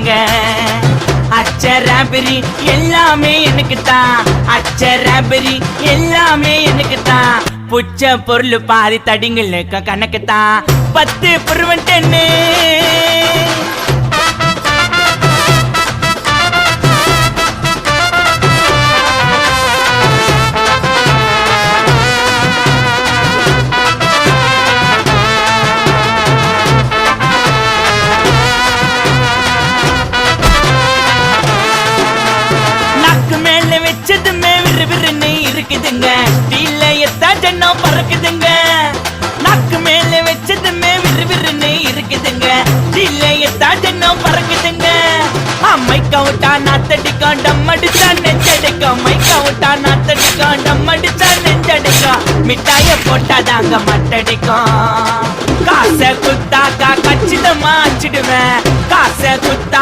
தாங்க அச்ச எல்லாமே எனக்கு தான் அச்சராபரி எல்லாமே எனக்கு தான் புச்ச பொருள் பாதி தடிங்கள் கணக்கு தான் பத்து புருவன் டென்னு வச்சதுமே விறு விறுன்னு இருக்குதுங்க. டீல எத்தா ஜன்னம் பறக்குதுங்க. நாக்கு மேல வச்சதுமே விறு விறுன்னு இருக்குதுங்க. டீல எத்தா ஜன்னம் பறக்குதுங்க மைக்கா விட்டா நாத்தடிக்கா டம் அடிச்சா நெஞ்சடிக்கும். மைக்கா விட்டா நாத்தடிக்கா டம் அடிச்சா நெஞ்சடிக்கும். மிட்டாய போட்டாதாங்க மட்டடிக்கும். காசை குத்தாக்கா கச்சிதமா அச்சிடுவேன் காசை குத்தா